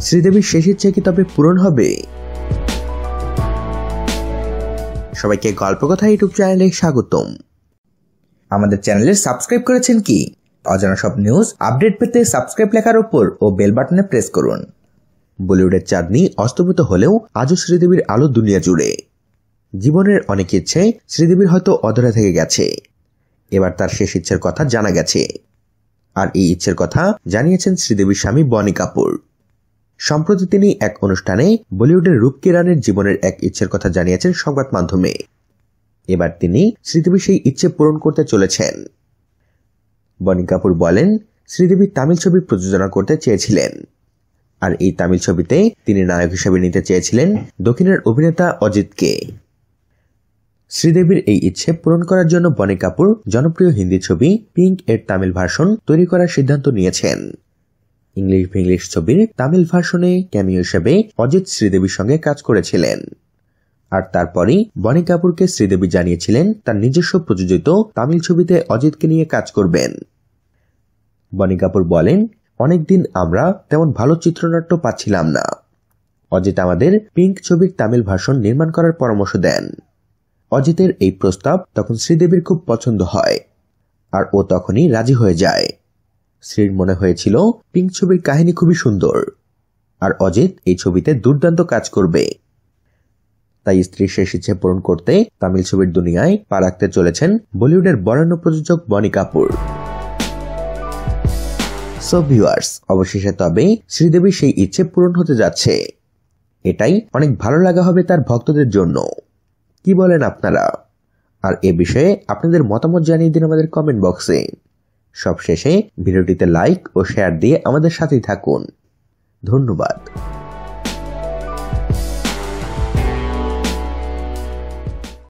শ্রীদেবীর শেষ ইচ্ছে কি তবে পূরণ হবে? সবাইকে গল্প কথা ইউটিউব চ্যানেলে স্বাগতম। আমাদের চ্যানেলে সাবস্ক্রাইব করেছেন কি? অজানা সব নিউজ, আপডেট পেতে সাবস্ক্রাইব লেখার উপর ও বেল বাটনে প্রেস করুন। বলিউডের চাঁদনি অস্তমিত হলেও আজও শ্রীদেবীর আলো দুনিয়া জুড়ে। জীবনের অনেক ইচ্ছে শ্রীদেবীর হয়তো অধরা থেকে গেছে। এবার তার শেষ ইচ্ছের কথা জানা গেছে। আর এই ইচ্ছের কথা জানিয়েছেন শ্রীদেবীর স্বামী বনি কাপুর। সম্প্রতি তিনি এক অনুষ্ঠানে বলিউডের রূপ কিরানের জীবনের এক ইচ্ছের কথা জানিয়েছেন সংবাদ মাধ্যমে। এবার তিনি শ্রীদেবী সেই ইচ্ছে পূরণ করতে চলেছেন। বনি কাপুর বলেন শ্রীদেবী তামিল ছবি প্রযোজনা করতে চেয়েছিলেন। আর এই তামিল ছবিতে তিনি নায়ক হিসেবে নিতে চেয়েছিলেন দক্ষিণের অভিনেতা অজিতকে। শ্রীদেবীর এই ইচ্ছে পূরণ করার জন্য বনি কাপুর জনপ্রিয় হিন্দি ছবি পিঙ্ক এর তামিল ভার্সন তৈরি করার সিদ্ধান্ত নিয়েছেন। ইংলিশ ভিংলিশ ছবির তামিল ভার্সনে ক্যামিও হিসেবে অজিত শ্রীদেবীর সঙ্গে কাজ করেছিলেন। আর তারপরই বনি কাপুরকে শ্রীদেবী জানিয়েছিলেন তার নিজস্ব প্রযোজিত তামিল ছবিতে অজিতকে নিয়ে কাজ করবেন। বনি কাপুর বলেন, অনেকদিন আমরা তেমন ভালো চিত্রনাট্য পাচ্ছিলাম না। অজিত আমাদের পিঙ্ক ছবির তামিল ভাষণ নির্মাণ করার পরামর্শ দেন। অজিতের এই প্রস্তাব তখন শ্রীদেবীর খুব পছন্দ হয়, আর ও তখনই রাজি হয়ে যায়। শ্রীর মনে হয়েছিল, পিঙ্ক ছবির কাহিনী খুবই সুন্দর। আর অজিত এই ছবিতে দুর্দান্ত কাজ করবে। তাই স্ত্রীর শেষ ইচ্ছে পূরণ করতে তামিল ছবির দুনিয়ায় পা রাখতে চলেছেন বলিউডের বরেণ্য প্রযোজক বনি কাপুর। সো ভিউয়ার্স অবশেষে তবে শ্রীদেবীর সেই ইচ্ছে পূরণ হতে যাচ্ছে। এটাই অনেক ভালো লাগা হবে তার ভক্তদের জন্য। কি বলেন আপনারা? আর এ বিষয়ে আপনাদের মতামত জানিয়ে দিন আমাদের কমেন্ট বক্সে সবশেষে ভিডিওটিতে লাইক ও শেয়ার দিয়ে আমাদের সাথেই থাকুন। ধন্যবাদ।